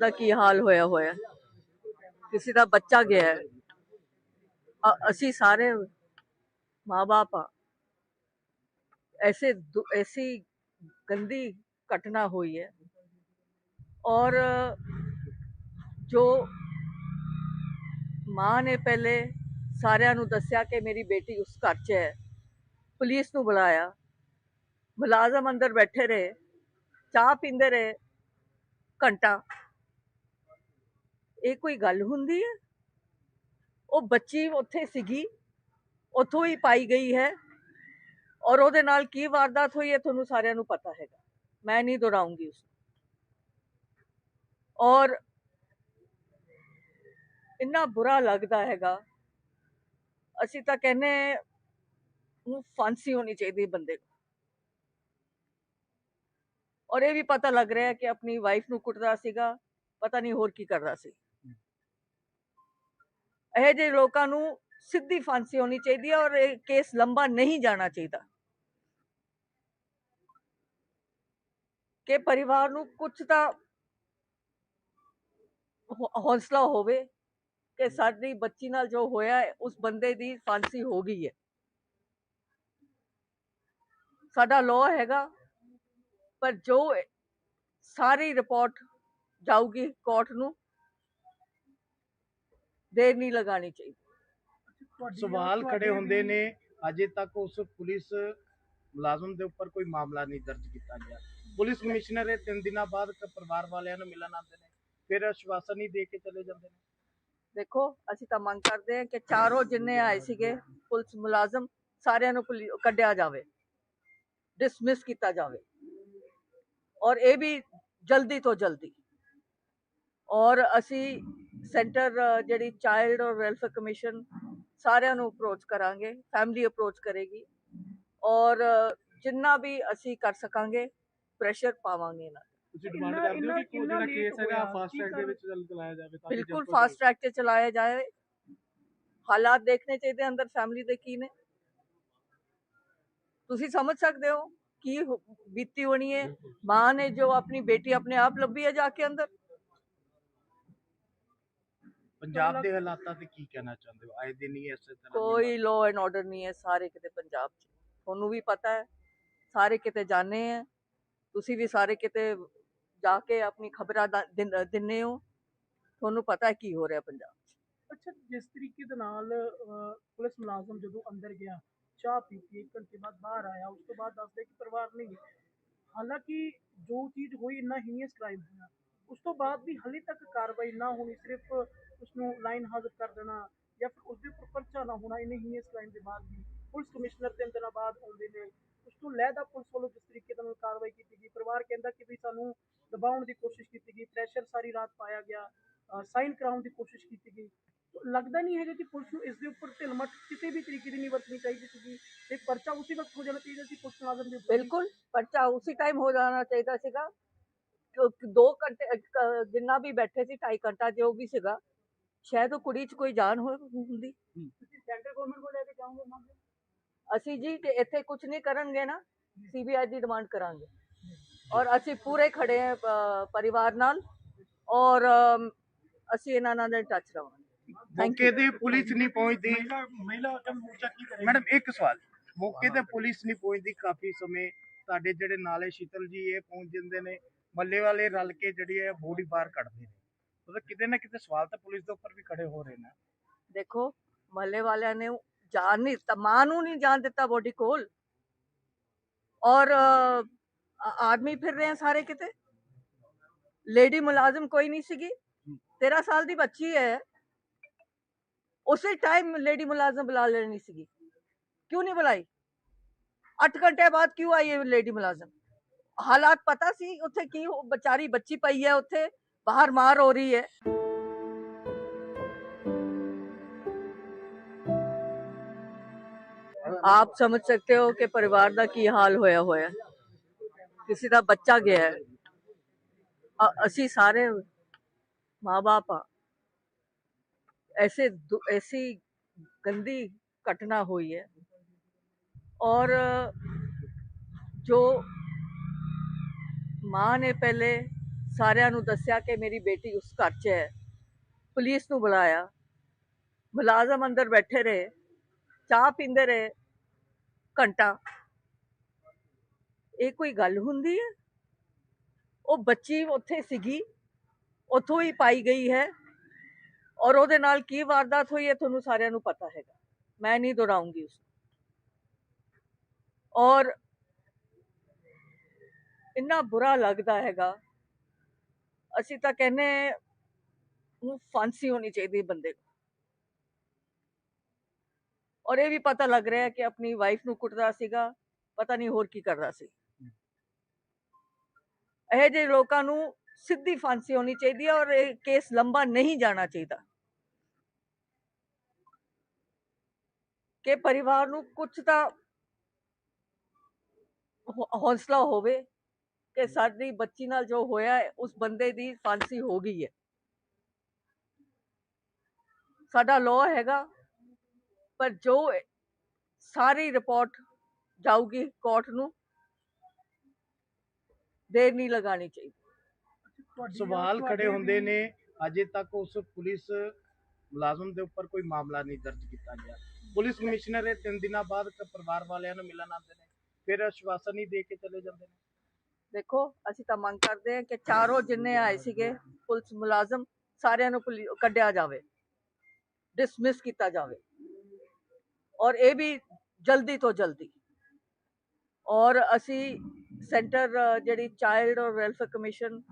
ਦਾ ਕੀ ਹਾਲ ਹੋਇਆ ਹੋਇਆ ਕਿਸੇ ਦਾ ਬੱਚਾ ਗਿਆ ਹੈ ਅ- ਅਸੀਂ ਸਾਰੇ ਮਾਂ-ਬਾਪ ਆ ऐसे दु- ऐसी गंदी घटना हुई है और ਜੋ ਮਾਂ ਨੇ ਪਹਿਲੇ ਸਾਰਿਆਂ ਨੂੰ ਦੱਸਿਆ ਕਿ ਮੇਰੀ ਬੇਟੀ ਉਸ ਘਰ 'ਚ ਹੈ ਪੁਲਿਸ ਨੂੰ ਬੁਲਾਇਆ ਮੁਲਾਜ਼ਮ ਅੰਦਰ ਬੈਠੇ ਰਹੇ ਚਾਹ ਪੀਂਦੇ ਰਹੇ ਘੰਟਾ ਇਹ ਕੋਈ ਗੱਲ ਹੁੰਦੀ ਹੈ? ਉਹ ਬੱਚੀ ਉੱਥੇ ਸੀਗੀ, ਉੱਥੋਂ ਹੀ ਪਾਈ ਗਈ ਹੈ ਔਰ ਉਹਦੇ ਨਾਲ ਕੀ ਵਾਰਦਾਤ ਹੋਈ ਹੈ ਤੁਹਾਨੂੰ ਸਾਰਿਆਂ ਨੂੰ ਪਤਾ ਹੈਗਾ। ਮੈਂ ਨਹੀਂ ਦੁਹਰਾਉਂਗੀ ਉਸ ਔਰ ਇੰਨਾ ਬੁਰਾ ਲੱਗਦਾ ਹੈਗਾ, ਅਸੀਂ ਤਾਂ ਕਹਿੰਨੇ ਨੂੰ ਫਾਂਸੀ ਹੋਣੀ ਚਾਹੀਦੀ ਬੰਦੇ ਨੂੰ। ਔਰ ਇਹ ਵੀ ਪਤਾ ਲੱਗ ਰਿਹਾ ਕਿ ਆਪਣੀ ਵਾਈਫ ਨੂੰ ਕੁੱਟਦਾ ਸੀਗਾ, ਪਤਾ ਨਹੀਂ ਹੋਰ ਕੀ ਕਰਦਾ ਸੀ। ਇਹ ਜਿਹੇ ਲੋਕਾਂ ਨੂੰ ਸਿੱਧੀ ਫਾਂਸੀ ਹੋਣੀ ਚਾਹੀਦੀ ਹੈ ਔਰ ਇਹ ਕੇਸ ਲੰਬਾ ਨਹੀਂ ਜਾਣਾ ਚਾਹੀਦਾ। ਕਿ ਪਰਿਵਾਰ ਨੂੰ ਕੁਝ ਤਾਂ ਹੌਸਲਾ ਹੋਵੇ ਕਿ ਸਾਡੀ ਬੱਚੀ ਨਾਲ ਜੋ ਹੋਇਆ ਉਸ ਬੰਦੇ ਦੀ ਫਾਂਸੀ ਹੋ ਗਈ ਹੈ। ਸਾਡਾ ਲਾਅ ਹੈਗਾ, ਪਰ ਜੋ ਸਾਰੀ ਰਿਪੋਰਟ ਜਾਊਗੀ ਕੋਰਟ ਨੂੰ ਦੇਰ ਨਹੀਂ ਲਗਾਣੀ ਚਾਹੀਦੀ। ਸਵਾਲ ਖੜੇ ਹੁੰਦੇ ਨੇ ਅਜੇ ਤੱਕ ਉਸ ਪੁਲਿਸ ਮੁਲਾਜ਼ਮ ਦੇ ਉੱਪਰ ਕੋਈ ਮਾਮਲਾ ਨਹੀਂ ਦਰਜ ਕੀਤਾ ਗਿਆ। ਪੁਲਿਸ ਕਮਿਸ਼ਨਰ ਇਹ ਤਿੰਨ ਦਿਨਾਂ ਬਾਅਦ ਕ- ਪਰਿਵਾਰ ਵਾਲਿਆਂ ਨੂੰ ਮਿਲਣ ਆਉਂਦੇ ਨੇ ਫਿਰ ਆਸ਼ਵਾਸਨ ਹੀ ਦੇ ਕੇ ਚਲੇ ਜਾਂਦੇ ਨੇ। ਦੇਖੋ ਅਸੀਂ ਤਾਂ ਮੰਗ ਕਰਦੇ ਹਾਂ ਕਿ ਚਾਰੋਂ ਜਿੰਨੇ ਆਏ ਸੀਗੇ ਪੁਲਿਸ ਮੁਲਾਜ਼ਮ ਸਾਰਿਆਂ ਨੂੰ ਪੁਲਿ- ਕੱਢਿਆ ਜਾਵੇ। ਡਿਸਮਿਸ ਕੀਤਾ ਜਾਵੇ। ਔਰ ਇਹ ਵੀ ਜਲਦੀ ਤੋਂ ਜਲਦੀ। ਔਰ ਅਸੀਂ ਸੈਂਟਰ ਜਿਹੜੀ ਚਾਈਲਡ ਔਰ ਵੈਲਫੇਅਰ ਕਮਿਸ਼ਨ ਸਾਰਿਆਂ ਨੂੰ ਅਪਰੋਚ ਕਰਾਂਗੇ ਫੈਮਿਲੀ ਅਪਰੋਚ ਕਰੇਗੀ ਔਰ ਜਿੰਨਾ ਵੀ ਅਸੀਂ ਕਰ ਸਕਾਂਗੇ ਪ੍ਰੈਸ਼ਰ ਪਾਵਾਂਗੇ ਇਹਨਾਂ ਤੇ। ਤੁਸੀਂ ਡਿਮਾਂਡ ਕਰਦੇ ਹੋ ਕਿ ਕੋਈ ਜਿਹੜਾ ਕੇਸ ਹੈਗਾ ਫਾਸਟ ਟਰੈਕ ਦੇ ਵਿੱਚ ਚੱਲ ਚਲਾਇਆ ਜਾਵੇ ਤਾਂ ਕਿ ਬਿਲਕੁਲ ਫਾਸਟ ਟਰੈਕ ਤੇ ਚਲਾਇਆ ਜਾਏ। ਹਾਲਾਤ ਦੇਖਣੇ ਚਾਹੀਦੇ ਅੰਦਰ ਫੈਮਿਲੀ ਦੇ ਕੀ ਨੇ। ਤੁਸੀਂ ਸਮਝ ਸਕਦੇ ਹੋ ਕੀ ਬੀਤੀ ਹੋਣੀ ਹੈ। ਮਾਂ ਨੇ ਜੋ ਆਪਣੀ ਬੇਟੀ ਆਪਣੇ ਆਪ ਲੱਭੀ ਹੈ ਜਾ ਕੇ ਅੰਦਰ। ਪੰਜਾਬ ਦੇ ਹਾਲਾਤਾਂ ਤੇ ਕੀ ਕਹਿਣਾ ਚਾਹੁੰਦੇ ਹੋ? ਆਏ ਦਿਨ ਹੀ ਇਸੇ ਤਰ੍ਹਾਂ ਕੋਈ ਲਾਅ ਐਂਡ ਆਰਡਰ ਨਹੀਂ ਹੈ ਸਾਰੇ ਕਿਤੇ ਪੰਜਾਬ 'ਚ। ਤੁਹਾਨੂੰ ਵੀ ਪਤਾ ਹੈ ਸਾਰੇ ਕਿਤੇ ਜਾਣੇ ਹੈ। ਤੁਸੀਂ ਵੀ ਸਾਰੇ ਕਿਤੇ ਜਾ ਕੇ ਆਪਣੀ ਖਬਰਾਂ ਦਿੰਨੇ ਹੋ। ਤੁਹਾਨੂੰ ਪਤਾ ਹੈ ਕੀ ਹੋ ਰਿਹਾ ਪੰਜਾਬ 'ਚ। ਅੱਛਾ ਜਿਸ ਤਰੀਕੇ ਦੇ ਨਾਲ ਪੁਲਿਸ ਮੁਲਾਜ਼ਮ ਜਦੋਂ ਅੰਦਰ ਗਿਆ ਚਾਹ ਪੀਤੀ ਇੱਕ ਘੰਟੇ ਬਾਅਦ ਬਾਹਰ ਆਇਆ ਉਸ ਤੋਂ ਬਾਅਦ ਦੱਸਦੇ ਕਿ ਪਰਿਵਾਰ ਨਹੀਂ ਹੈ। ਹਾਲਾਂਕਿ ਜੋ ਚੀਜ਼ ਹੋਈ ਇੰਨਾ ਹੀਨੀਅਸ ਕ੍ਰਾਈਮ ਹੋਇਆ। ਉਸ ਤੋਂ ਬਾਅਦ ਵੀ ਹਲੇ ਤੱਕ ਕਾਰਵਾਈ ਨਾ ਹੋਣੀ ਸਿਰਫ ਉਸ ਲਾਈਨ ਹਾਜ਼ਰ ਕਰ ਦੇਣਾ ਜਾਂ ਫਿਰ ਉਸ ਉੱਪਰ ਪਰਚਾ ਨਾ ਹੋਣਾ ਇੰਨੇ ਹੀਨੀਅਸ ਕ੍ਰਾਈਮ ਦੇ ਬਾਅਦ ਵੀ ਪੁਲਿਸ ਕਮਿਸ਼ਨਰ ਤਿੰਨ ਦਿਨਾਂ ਬਾਅਦ ਆਉਂਦੇ ਨੇ। ਉਸ ਤੋਂ ਲਹਿਦਾ ਪੁਲਿਸ ਵੱਲੋਂ ਜਿਸ ਤਰੀਕੇ ਨਾਲ ਕਾਰਵਾਈ ਕੀਤੀ ਗਈ, ਪਰਿਵਾਰ ਕਹਿੰਦਾ ਕਿ ਵੀ ਸਾਨੂੰ ਦਬਾਉਣ ਦੀ ਕੋਸ਼ਿਸ਼ ਕੀਤੀ ਗਈ ਪ੍ਰੈਸ਼ਰ ਸਾਰੀ ਰਾਤ ਪਾਇਆ ਗਿਆ ਸਾਈਨ ਕਰਾਉਣ ਦੀ ਕੋਸ਼ਿਸ਼ ਕੀਤੀ ਗਈ। ਲੱਗਦਾ ਨਹੀਂ ਹੈਗਾ ਕਿ ਪੁਲਿਸ ਨੂੰ ਇਸ ਦੇ ਉੱਪਰ ਢਿਲਮਟ ਕਿਸੇ ਵੀ ਤਰੀਕੇ ਦੀ ਨਹੀਂ ਵਰਤਣੀ ਚਾਹੀਦੀ ਸੀਗੀ। ਤੇ ਪਰਚਾ ਉਸੇ ਵਕਤ ਹੋ ਜਾਣਾ ਚਾਹੀਦਾ ਸੀ, ਪੁਲਿਸ ਮੁਲਾਜ਼ਮ ਦੇ ਬਿਲਕੁਲ, ਪਰਚਾ ਉਸੇ ਟਾਈਮ ਹੋ ਜਾਣਾ ਚਾਹੀਦਾ ਸੀਗਾ। ਕਿਉਂਕਿ ਦੋ ਘੰਟੇ ਜਿੰਨਾ ਵੀ ਬੈਠੇ ਸੀ, ਢਾਈ ਘੰਟਾ ਜੋ ਵੀ ਸੀਗਾ ਸ਼ਾਇਦ ਉਹ ਕੁੜੀ 'ਚ ਕੋਈ ਜਾਨ ਹੋ ਹੁੰਦੀ। ਤੁਸੀਂ ਸੈਂਟਰ ਗਵਰਨਮੈਂਟ ਕੋਲ ਲੈ ਕੇ ਜਾਓਗੇ ਅਸੀਂ ਜੀ ਤੇ ਇੱਥੇ ਕੁਝ ਨਹੀਂ ਕਰਨਗੇ ਨਾ ਸੀਬੀਆਈ ਦੀ ਡਿਮਾਂਡ ਕਰਾਂਗੇ। ਔਰ ਅਸੀਂ ਪੂਰੇ ਖੜੇ ਹਾਂ ਪਰਿਵਾਰ ਨਾਲ। ਔਰ ਅਮ, ਅਸੀਂ ਇਹਨਾਂ ਨਾਲ ਟੱਚ ਰਵਾਂਗੇ। ਮੌਕੇ ਤੇ ਪੁਲਿਸ ਨਹੀਂ ਪਹੁੰਚਦੀ। ਮਹਿਲਾ ਮੋਰਚਾ ਕੀ ਕਰੇਗਾ? ਮੈਡਮ ਇੱਕ ਸਵਾਲ। ਮੌਕੇ ਤੇ ਪੁਲਿਸ ਨਹੀਂ ਪਹੁੰਚਦੀ ਕਾਫੀ ਸਮੇਂ। ਤੁਹਾਡੇ ਜਿਹੜੇ ਨਾਲੇ ਸ਼ੀਤਲ ਜੀ ਇਹ ਪਹੁੰਚ ਜਾਂਦੇ ਨੇ। ਮੱਲੇ ਵਾਲੇ ਰਲ ਕੇ ਜਿਹੜੀ ਹੈ ਬੋਡੀ ਬਾਹਰ ਕੱਢਦੇ ਨੇ। ਮਤਲਬ ਕਿਤੇ ਨਾ ਕਿਤੇ ਸਵਾਲ ਤਾਂ ਪੁਲਿਸ ਦੇ ਉੱਪਰ ਵੀ ਖੜੇ ਹੋ ਰਹੇ ਨੇ। ਦੇਖੋ ਮਹੱਲੇ ਵਾਲਿਆਂ ਨੇ ਜਾਨ ਨਹੀਂ ਦਿੱਤਾ ਮਾਂ ਨੂੰ ਨਹੀਂ ਜਾਨ ਦਿੱਤਾ ਬੋਡੀ ਕੋਲ। ਔਰ ਆਦਮੀ ਫਿਰ ਰਹੇ ਸਾਰੇ ਕਿਤੇ? ਲੇਡੀ ਮੁਲਾਜ਼ਮ ਕੋਈ ਨਹੀਂ ਸੀਗੀ। 13 ਸਾਲ ਦੀ ਬੱਚੀ ਹੈ। ਉਸੇ ਟਾਈਮ ਲੇਡੀ ਮੁਲਾਜ਼ਮ ਬੁਲਾ ਲੈਣੀ ਸੀਗੀ। ਕਿਉਂ ਨਹੀਂ ਬੁਲਾਈ? 8 ਘੰਟੇ ਬਾਅਦ ਕਿਉਂ ਆਈ ਹੈ ਲੇਡੀ ਮੁਲਾਜ਼ਮ? ਹਾਲਾਤ ਪਤਾ ਸੀ ਉੱਥੇ ਕੀ ਵਿਚਾਰੀ ਬੱਚੀ ਪਈ ਹੈ ਉੱਥੇ। باہر مار ہو رہی ہے۔ آپ سمجھ سکتے ہو کہ پریوار دا کی حال ہویا ہویا کسی دا بچہ گیا ہے۔ اسی سارے ماں باپ ایسے ایسی گندی کٹنا ہوئی ہے۔ اور جو ماں نے پہلے ਸਾਰਿਆਂ ਨੂੰ ਦੱਸਿਆ ਕਿ ਮੇਰੀ ਬੇਟੀ ਉਸ ਘਰ 'ਚ ਹੈ। ਪੁਲਿਸ ਨੂੰ ਬੁਲਾਇਆ। ਮੁਲਾਜ਼ਮ ਅੰਦਰ ਬੈਠੇ ਰਹੇ। ਚਾਹ ਪੀਂਦੇ ਰਹੇ। ਘੰਟਾ। ਇਹ ਕੋਈ ਗੱਲ ਹੁੰਦੀ ਹੈ? ਉਹ ਬੱਚੀ ਉੱਥੇ ਸੀਗੀ। ਉੱਥੋਂ ਹੀ ਪਾਈ ਗਈ ਹੈ। ਔਰ ਉਹਦੇ ਨਾਲ ਕੀ ਵਾਰਦਾਤ ਹੋਈ ਹੈ ਤੁਹਾਨੂੰ ਸਾਰਿਆਂ ਨੂੰ ਪਤਾ ਹੈਗਾ। ਮੈਂ ਨਹੀਂ ਦੁਹਰਾਉਂਗੀ ਉਸ ਔਰ ਇੰਨਾ ਬੁਰਾ ਲੱਗਦਾ ਹੈਗਾ ਅਸੀਂ ਤਾਂ ਕਹਿੰਨੇ ਨੂੰ ਫਾਂਸੀ ਹੋਣੀ ਚਾਹੀਦੀ ਬੰਦੇ ਨੂੰ। ਔਰ ਇਹ ਵੀ ਪਤਾ ਲੱਗ ਰਿਹਾ ਕਿ ਆਪਣੀ ਵਾਈਫ ਨੂੰ ਕੁੱਟਦਾ ਸੀਗਾ, ਪਤਾ ਨਹੀਂ ਹੋਰ ਕੀ ਕਰਦਾ ਸੀ। ਇਹ ਜਿਹੇ ਲੋਕਾਂ ਨੂੰ ਸਿੱਧੀ ਫਾਂਸੀ ਹੋਣੀ ਚਾਹੀਦੀ ਹੈ ਔਰ ਇਹ ਕੇਸ ਲੰਬਾ ਨਹੀਂ ਜਾਣਾ ਚਾਹੀਦਾ। ਕਿ ਪਰਿਵਾਰ ਨੂੰ ਕੁਝ ਤਾਂ ਹੌਸਲਾ ਹੋਵੇ ਕਿ ਸਾਡੀ ਬੱਚੀ ਨਾਲ ਜੋ ਹੋਇਆ ਹੈ ਉਸ ਬੰਦੇ ਦੀ ਫਾਂਸੀ ਹੋ ਗਈ ਹੈ। ਸਾਡਾ ਲਾਅ ਹੈਗਾ ਪਰ ਜੋ ਸਾਰੀ ਰਿਪੋਰਟ ਜਾਊਗੀ ਕੋਰਟ ਨੂੰ ਦੇਰ ਨਹੀਂ ਲਗਾਣੀ ਚਾਹੀਦੀ। ਸਵਾਲ ਖੜੇ ਹੁੰਦੇ ਨੇ ਅਜੇ ਤੱਕ ਉਸ ਪੁਲਿਸ ਮੁਲਾਜ਼ਮ ਦੇ ਉੱਪਰ ਕੋਈ ਮਾਮਲਾ ਨਹੀਂ ਦਰਜ ਕੀਤਾ ਗਿਆ। ਪੁਲਿਸ ਕਮਿਸ਼ਨਰ ਇਹ ਤਿੰਨ ਦਿਨਾਂ ਬਾਅਦ ਪਰਿਵਾਰ ਵਾਲਿਆਂ ਨੂੰ ਮਿਲਣ ਆਉਂਦੇ ਨੇ ਫਿਰ ਆਸ਼ਵਾਸਨ ਹੀ ਦੇ ਕੇ ਚਲੇ ਜਾਂਦੇ ਨੇ। ਦੇਖੋ, ਅਸੀਂ ਤਾਂ ਮੰਗ ਕਰਦੇ ਹਾਂ ਕਿ ਚਾਰੋਂ ਜਿੰਨੇ ਆਏ ਸੀਗੇ, ਪੁਲਿਸ ਮੁਲਾਜ਼ਮ ਸਾਰਿਆਂ ਨੂੰ ਪੁਲਿ- ਕੱਢਿਆ ਜਾਵੇ। ਡਿਸਮਿਸ ਕੀਤਾ ਜਾਵੇ। ਔਰ ਇਹ ਵੀ ਜਲਦੀ ਤੋਂ ਜਲਦੀ। ਔਰ ਅਸੀਂ ਸੈਂਟਰ, ਜਿਹੜੀ ਚਾਈਲਡ ਔਰ ਵੈਲਫੇਅਰ ਕਮਿਸ਼ਨ,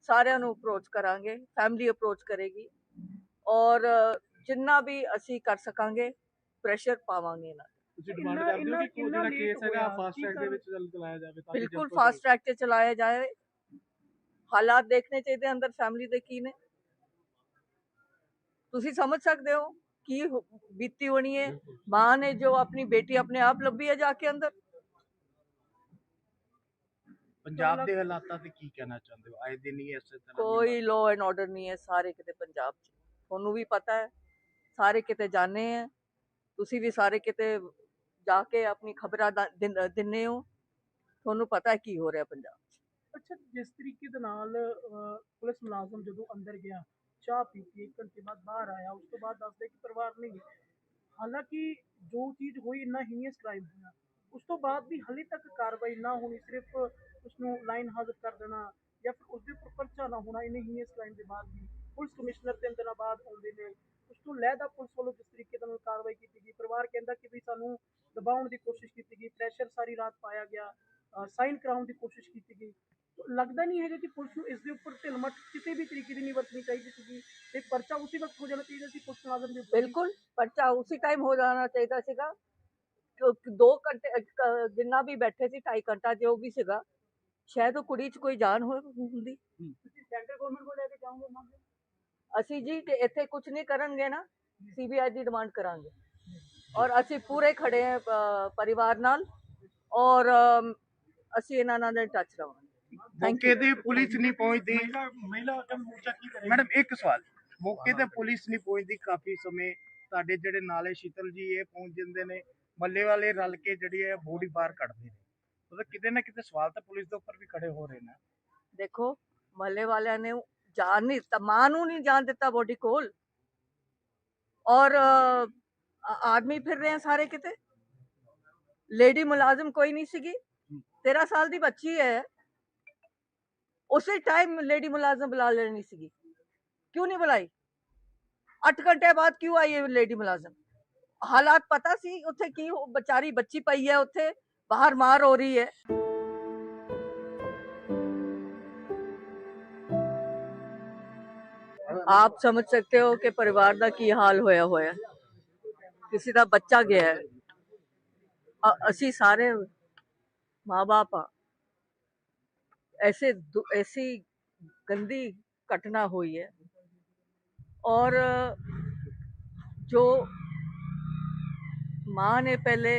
ਸਾਰਿਆਂ ਨੂੰ ਅਪਰੋਚ ਕਰਾਂਗੇ ਫੈਮਿਲੀ ਅਪਰੋਚ ਕਰੇਗੀ। ਔਰ ਜਿੰਨਾ ਵੀ ਅਸੀਂ ਕਰ ਸਕਾਂਗੇ ਪ੍ਰੈਸ਼ਰ ਪਾਵਾਂਗੇ ਇਹਨਾਂ ਤੇ। ਤੁਸੀਂ ਡਿਮਾਂਡ ਇੰਨਾ- ਕਰਦੇ ਹੋ ਕਿ ਇੰਨਾ- ਕੋਈ ਜਿਹੜਾ ਇੰਨਾ ਕੇਸ late ਹੈਗਾ ਹੋਇਆ, ਫਾਸਟ ਕੀ ਟਰੈਕ ਦੇ? ਵਿੱਚ ਚੱਲ ਚਲਾਇਆ ਜਾਵੇ ਤਾਂ ਕਿ ਬਿਲਕੁਲ ਜਲਦ ਤੋਂ ਫਾਸਟ ਜਲਦ- ਟਰੈਕ ਤੇ ਚਲਾਇਆ ਜਾਏ। ਹਾਲਾਤ ਦੇਖਣੇ ਚਾਹੀਦੇ ਅੰਦਰ ਫੈਮਿਲੀ ਦੇ ਕੀ ਨੇ। ਤੁਸੀਂ ਸਮਝ ਸਕਦੇ ਹੋ ਕੀ ਹੋ- ਬੀਤੀ ਹੋਣੀ ਹੈ। ਮਾਂ ਨੇ ਜੋ ਆਪਣੀ ਬੇਟੀ ਆਪਣੇ ਆਪ ਲੱਭੀ ਹੈ ਜਾ ਕੇ ਅੰਦਰ। ਪੰਜਾਬ ਦੇ ਹਾਲਾਤਾਂ ਤੇ ਕੀ ਕਹਿਣਾ ਚਾਹੁੰਦੇ ਹੋ? ਆਏ ਦਿਨ ਹੀ ਇਸੇ ਤਰ੍ਹਾਂ ਦੀ ਕੋਈ ਲਾਅ ਐਂਡ ਆਰਡਰ ਨਹੀਂ ਹੈ ਸਾਰੇ ਕਿਤੇ ਪੰਜਾਬ 'ਚ। ਤੁਹਾਨੂੰ ਵੀ ਪਤਾ ਹੈ ਸਾਰੇ ਕਿਤੇ ਜਾਣੇ ਹੈ। ਤੁਸੀਂ ਵੀ ਸਾਰੇ ਕਿਤੇ ਜਾ ਕੇ ਆਪਣੀ ਖਬਰਾਂ ਦਾ- ਹੋ। ਤੁਹਾਨੂੰ ਪਤਾ ਹੈ ਕੀ ਹੋ ਰਿਹਾ ਪੰਜਾਬ 'ਚ? ਅੱਛਾ, ਜਿਸ ਤਰੀਕੇ ਦੇ ਨਾਲ ਪੁਲਿਸ ਮੁਲਾਜ਼ਮ ਜਦੋਂ ਅੰਦਰ ਗਿਆ, ਚਾਹ ਪੀਤੀ ਇੱਕ ਘੰਟੇ ਬਾਅਦ ਬਾਹਰ ਆਇਆ, ਉਸ ਤੋਂ ਬਾਅਦ ਦੱਸਦੇ ਕਿ ਪਰਿਵਾਰ ਨਹੀਂ ਹਾਲਾਂਕਿ ਜੋ ਚੀਜ਼ ਹੋਈ ਇੰਨਾ ਹੀਨੀਅਸ ਕ੍ਰਾਈਮ ਹੋਇਆ। ਉਸ ਤੋਂ ਬਾਅਦ ਵੀ ਹਲੇ ਤੱਕ ਕਾਰਵਾਈ ਨਾ ਹੋਣੀ, ਸਿਰਫ ਉਸ ਨੂੰ ਲਾਈਨ ਹਾਜ਼ਰ ਕਰ ਦੇਣਾ ਜਾਂ ਫਿਰ ਉਸ ਦੇ ਉੱਪਰ ਪਰਚਾ ਨਾ ਹੋਣਾ, ਇੰਨੇ ਹੀਨੀਅਸ ਕ੍ਰਾਈਮ ਦੇ ਬਾਅਦ ਵੀ। ਪੁਲਿਸ ਕਮਿਸ਼ਨਰ ਤਿੰਨ ਦਿਨਾਂ ਬਾਅਦ ਆਉਂਦੇ ਨੇ। ਉਸ ਤੋਂ ਲੈਦਾ ਪੁਲਿਸ ਵੱਲੋਂ ਜਿਸ ਤਰੀਕੇ ਨਾਲ ਕਾਰਵਾਈ ਕੀਤੀ ਗਈ ਪਰਿਵਾਰ ਕਹਿੰਦਾ ਕਿ ਵੀ ਸਾਨੂੰ ਦਬਾਉਣ ਦੀ ਕੋਸ਼ਿਸ਼ ਕੀਤੀ ਗਈ ਪ੍ਰੈਸ਼ਰ ਸਾਰੀ ਰਾਤ ਪਾਇਆ ਗਿਆ ਸਾਈਨ ਕਰਾਉਣ ਦੀ ਕੋਸ਼ਿਸ਼ ਕੀਤੀ ਗਈ। ਲੱਗਦਾ ਨਹੀਂ ਹੈਗਾ ਕਿ ਪੁਲਿਸ ਨੂੰ ਇਸ ਦੇ ਉੱਪਰ ਢਿਲਮਟ ਕਿਸੇ ਵੀ ਤਰੀਕੇ ਦੀ ਨਹੀਂ ਵਰਤਣੀ ਚਾਹੀਦੀ ਸੀਗੀ। ਤੇ ਪਰਚਾ ਉਸੇ ਵਕਤ ਹੋ ਜਾਣਾ ਚਾਹੀਦਾ ਸੀ ਪੁਲਿਸ ਮੁਲਾਜ਼ਮ ਦੇ ਬਿਲਕੁਲ ਪਰਚਾ ਉਸੇ ਟਾਈਮ ਹੋ ਜਾਣਾ ਚਾਹੀਦਾ ਸੀਗਾ। ਦੋ ਘੰਟੇ ਜਿੰਨਾ ਵੀ ਬੈਠੇ ਸੀ ਢਾਈ ਘੰਟਾ ਜੋ ਵੀ ਸੀਗਾ ਸ਼ਾਇਦ ਉਹ ਕੁੜੀ 'ਚ ਕੋਈ ਜਾਨ ਹੋ ਹੁੰਦੀ। ਤੁਸੀਂ ਸੈਂਟਰ ਗਵਰਨਮੈਂਟ ਕੋਲ ਲੈ ਕੇ ਜਾਓਗੇ ਮੰਗ ਅਸੀਂ ਜੀ ਜੇ ਇੱਥੇ ਕੁਝ ਨਹੀਂ ਕਰਨਗੇ ਨਾ ਸੀਬੀਆਈ ਦੀ ਡਿਮਾਂਡ ਕਰਾਂਗੇ। ਔਰ ਅਸੀਂ ਪੂਰੇ ਖੜੇ ਹਾਂ ਅ, ਪਰਿਵਾਰ ਨਾਲ। ਔਰ ਅਮ, ਅਸੀਂ ਇਹਨਾਂ ਨਾਲ ਟੱਚ ਰਵਾਂਗੇ ਥੈਂਕ ਮੌਕੇ ਤੇ ਪੁਲਿਸ ਨਹੀਂ ਪਹੁੰਚਦੀ। ਮਹਿਲਾ ਕਮ ਮੋਰਚਾ ਕੀ ਕਰੇਗਾ? ਮੈਡਮ ਇੱਕ ਸਵਾਲ। ਮੌਕੇ ਤੇ ਪੁਲਿਸ ਨਹੀਂ ਪਹੁੰਚਦੀ ਕਾਫੀ ਸਮੇਂ। ਤੁਹਾਡੇ ਜਿਹੜੇ ਨਾਲੇ ਸ਼ੀਤਲ ਜੀ ਇਹ ਪਹੁੰਚ ਜਾਂਦੇ ਨੇ। ਮੱਲੇ ਵਾਲੇ ਰਲ ਕੇ ਜਿਹੜੀ ਹੈ ਬੋਡੀ ਬਾਹਰ ਕੱਢਦੇ ਨੇ। ਮਤਲਬ ਕਿਤੇ ਨਾ ਕਿਤੇ ਸਵਾਲ ਤਾਂ ਪੁਲਿਸ ਦੇ ਉੱਪਰ ਵੀ ਖੜੇ ਹੋ ਰਹੇ ਨੇ। ਦੇਖੋ ਮਹੱਲੇ ਵਾਲਿਆਂ ਨੇ ਜਾਨ ਨਹੀਂ ਦਿੱਤਾ, ਮਾਂ ਨੂੰ ਨਹੀਂ ਜਾਣ ਦਿੱਤਾ ਬੋਡੀ ਕੋਲ। ਔਰ ਆਦਮੀ ਫਿਰ ਰਹੇ ਸਾਰੇ ਕਿਤੇ? ਲੇਡੀ ਮੁਲਾਜ਼ਮ ਕੋਈ ਨਹੀਂ ਸੀਗੀ। 13 ਸਾਲ ਦੀ ਬੱਚੀ ਹੈ। ਉਸੇ ਟਾਈਮ ਲੇਡੀ ਮੁਲਾਜ਼ਮ ਬੁਲਾ ਲੈਣੀ ਸੀਗੀ। ਕਿਉਂ ਨਹੀਂ ਬੁਲਾਈ? 8 ਘੰਟੇ ਬਾਅਦ ਕਿਉਂ ਆਈ ਇਹ ਲੇਡੀ ਮੁਲਾਜ਼ਮ? ਹਾਲਾਤ ਪਤਾ ਸੀ ਉੱਥੇ ਕੀ ਹੋ- ਵਿਚਾਰੀ ਬੱਚੀ ਪਈ ਹੈ ਉੱਥੇ, ਬਾਹਰ ਮਾਰ ਹੋ ਰਹੀ ਹੈ। ਆਪ ਸਮਝ सकते हो कि परिवार ਦਾ ਕੀ ਹਾਲ ਹੋਇਆ ਹੋਇਆ ਹੈ। ਕਿਸੇ ਦਾ ਬੱਚਾ ਗਿਆ ਹੈ ਅ- ਅਸੀਂ ਸਾਰੇ ਮਾਂ-ਬਾਪ ਆ ऐसे दु- ऐसी गंदी घटना हुई है और ਜੋ ਮਾਂ ਨੇ ਪਹਿਲੇ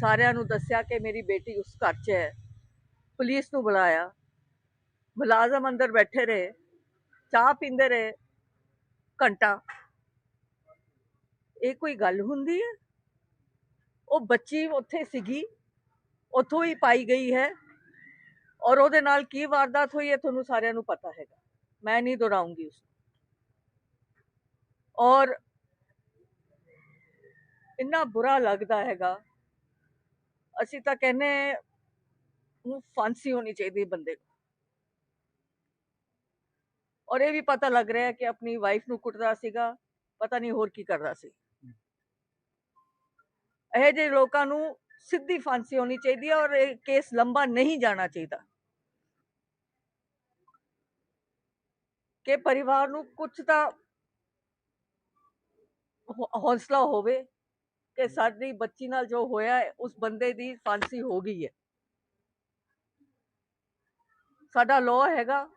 ਸਾਰਿਆਂ ਨੂੰ ਦੱਸਿਆ ਕਿ ਮੇਰੀ ਬੇਟੀ ਉਸ ਘਰ 'ਚ ਹੈ ਪੁਲਿਸ ਨੂੰ ਬੁਲਾਇਆ ਮੁਲਾਜ਼ਮ ਅੰਦਰ ਬੈਠੇ ਰਹੇ ਚਾਹ ਪੀਂਦੇ ਰਹੇ ਘੰਟਾ। ਇਹ ਕੋਈ ਗੱਲ ਹੁੰਦੀ ਹੈ? ਉਹ ਬੱਚੀ ਉੱਥੇ ਸੀਗੀ, ਉੱਥੋਂ ਹੀ ਪਾਈ ਗਈ ਹੈ ਔਰ ਉਹਦੇ ਨਾਲ ਕੀ ਵਾਰਦਾਤ ਹੋਈ ਹੈ ਤੁਹਾਨੂੰ ਸਾਰਿਆਂ ਨੂੰ ਪਤਾ ਹੈਗਾ। ਮੈਂ ਨਹੀਂ ਦੁਹਰਾਉਂਗੀ ਉਸ ਔਰ ਇੰਨਾ ਬੁਰਾ ਲੱਗਦਾ ਹੈਗਾ, ਅਸੀਂ ਤਾਂ ਕਹਿੰਨੇ ਨੂੰ ਫਾਂਸੀ ਹੋਣੀ ਚਾਹੀਦੀ ਬੰਦੇ ਨੂੰ। ਔਰ ਇਹ ਵੀ ਪਤਾ ਲੱਗ ਰਿਹਾ ਹੈ ਕਿ ਆਪਣੀ ਵਾਈਫ ਨੂੰ ਕੁੱਟਦਾ ਸੀਗਾ ਪਤਾ ਨਹੀਂ ਹੋਰ ਕੀ ਕਰਦਾ ਸੀ। ਇਹ ਜਿਹੇ ਲੋਕਾਂ ਨੂੰ ਸਿੱਧੀ ਫਾਂਸੀ ਹੋਣੀ ਚਾਹੀਦੀ ਹੈ ਔਰ ਇਹ ਕੇਸ ਲੰਬਾ ਨਹੀਂ ਜਾਣਾ ਚਾਹੀਦਾ। ਕਿ ਪਰਿਵਾਰ ਨੂੰ ਕੁਝ ਤਾਂ ਹੌਸਲਾ ਹੋਵੇ ਕਿ ਸਾਡੀ ਬੱਚੀ ਨਾਲ ਜੋ ਹੋਇਆ ਹੈ ਉਸ ਬੰਦੇ ਦੀ ਫਾਂਸੀ ਹੋ ਗਈ ਹੈ। ਸਾਡਾ ਲਾਅ ਹੈਗਾ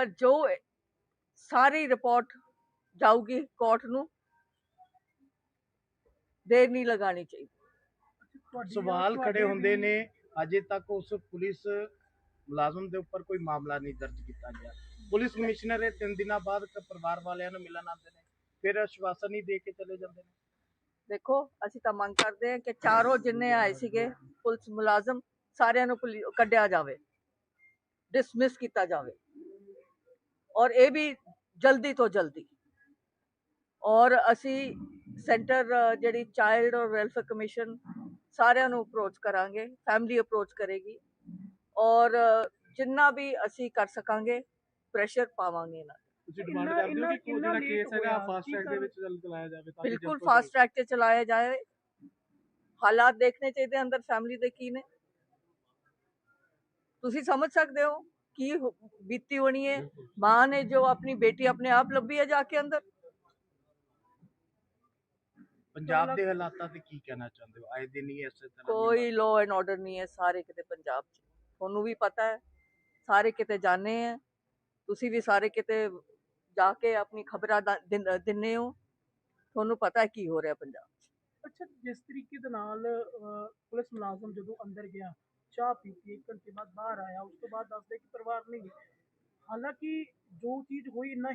ਪਰ ਜੋ ਸਾਰੀ ਰਿਪੋਰਟ ਜਾਊਗੀ ਕੋਰਟ ਨੂੰ ਦੇਰ ਨਹੀਂ ਲਗਾਣੀ ਚਾਹੀਦੀ। ਸਵਾਲ ਖੜੇ ਹੁੰਦੇ ਨੇ ਅਜੇ ਤੱਕ ਉਸ ਪੁਲਿਸ ਮੁਲਾਜ਼ਮ ਦੇ ਉੱਪਰ ਕੋਈ ਮਾਮਲਾ ਨਹੀਂ ਦਰਜ ਕੀਤਾ ਗਿਆ। ਪੁਲਿਸ ਕਮਿਸ਼ਨਰ ਇਹ ਤਿੰਨ ਦਿਨਾਂ ਬਾਅਦ ਪਰਿਵਾਰ ਵਾਲਿਆਂ ਨੂੰ ਮਿਲਣ ਆਉਂਦੇ ਨੇ ਫਿਰ ਆਸ਼ਵਾਸਨ ਹੀ ਦੇ ਕੇ ਚਲੇ ਜਾਂਦੇ ਨੇ। ਦੇਖੋ ਅਸੀਂ ਤਾਂ ਮੰਗ ਕਰਦੇ ਹਾਂ ਕਿ ਚਾਰੋਂ ਜਿੰਨੇ ਆਏ ਸੀਗੇ ਪੁਲਿਸ ਮੁਲਾਜ਼ਮ ਸਾਰਿਆਂ ਨੂੰ ਕੱਢਿਆ ਜਾਵੇ। ਡਿਸਮਿਸ ਕੀਤਾ ਜਾਵੇ। ਔਰ ਇਹ ਵੀ ਜਲਦੀ ਤੋਂ ਜਲਦੀ। ਔਰ ਅਸੀਂ ਸੈਂਟਰ ਜਿਹੜੀ ਚਾਈਲਡ ਔਰ ਵੈਲਫੇਅਰ ਕਮਿਸ਼ਨ ਸਾਰਿਆਂ ਨੂੰ ਅਪਰੋਚ ਕਰਾਂਗੇ ਫੈਮਿਲੀ ਅਪਰੋਚ ਕਰੇਗੀ। ਔਰ ਜਿੰਨਾ ਵੀ ਅਸੀਂ ਕਰ ਸਕਾਂਗੇ ਪ੍ਰੈਸ਼ਰ ਪਾਵਾਂਗੇ ਇਹਨਾਂ ਤੇ। ਤੁਸੀਂ ਡਿਮਾਂਡ ਇੰਨਾ- ਕਰਦੇ ਹੋ ਕਿ ਇੰਨਾ ਜਿਹੜਾ late ਕੇਸ ਹੈਗਾ ਹੋਇਆ, ਫਾਸਟ ਕੀ ਟਰੈਕ ਦੇ ਕਾਰਨ? ਵਿੱਚ ਚੱਲ ਚਲਾਇਆ ਜਾਵੇ ਤਾਂ ਕਿ ਬਿਲਕੁਲ ਫਾਸਟ ਟਰੈਕ ਤੇ ਚਲਾਇਆ ਜਾਏ। ਹਾਲਾਤ ਦੇਖਣੇ ਚਾਹੀਦੇ ਅੰਦਰ ਫੈਮਿਲੀ ਦੇ ਕੀ ਨੇ। ਤੁਸੀਂ ਸਮਝ ਸਕਦੇ ਹੋ? ਕੀ ਬੀਤੀ ਹੋਣੀ ਹੈ ਮਾਂ ਨੇ ਜੋ ਆਪਣੀ ਬੇਟੀ ਆਪਣੇ ਆਪ ਲੱਭੀ ਹੈ ਜਾ ਕੇ ਅੰਦਰ? ਪੰਜਾਬ ਦੇ ਹਾਲਾਤਾਂ ਤੇ ਕੀ ਕਹਿਣਾ ਚਾਹੁੰਦੇ ਹੋ? ਆਏ ਦਿਨ ਹੀ ਇਸੇ ਤਰ੍ਹਾਂ ਕੋਈ ਲਾਅ ਐਂਡ ਆਰਡਰ ਨਹੀਂ ਹੈ ਸਾਰੇ ਕਿਤੇ ਪੰਜਾਬ 'ਚ। ਤੁਹਾਨੂੰ ਵੀ ਪਤਾ ਹੈ ਸਾਰੇ ਕਿਤੇ ਜਾਣੇ ਹੈ। ਤੁਸੀਂ ਵੀ ਸਾਰੇ ਕਿਤੇ ਜਾ ਕੇ ਆਪਣੀ ਖਬਰਾਂ ਦਾ- ਦਿਨ- ਹੋ। ਤੁਹਾਨੂੰ ਪਤਾ ਹੈ ਕੀ ਹੋ ਰਿਹਾ ਪੰਜਾਬ 'ਚ। ਅੱਛਾ ਜਿਸ ਤਰੀਕੇ ਦੇ ਨਾਲ ਪੁਲਿਸ ਮੁਲਾਜ਼ਮ ਜਦੋਂ ਅੰਦਰ ਗਿਆ ਚਾਹ ਪੀਤੀ ਇੱਕ ਘੰਟੇ ਬਾਅਦ ਬਾਹਰ ਆਇਆ ਉਸ ਤੋਂ ਬਾਅਦ ਦੱਸਦੇ ਕਿ ਪਰਿਵਾਰ ਨਹੀਂ ਹੈ। ਹਾਲਾਂਕਿ ਜੋ ਚੀਜ਼ ਹੋਈ ਇੰਨਾ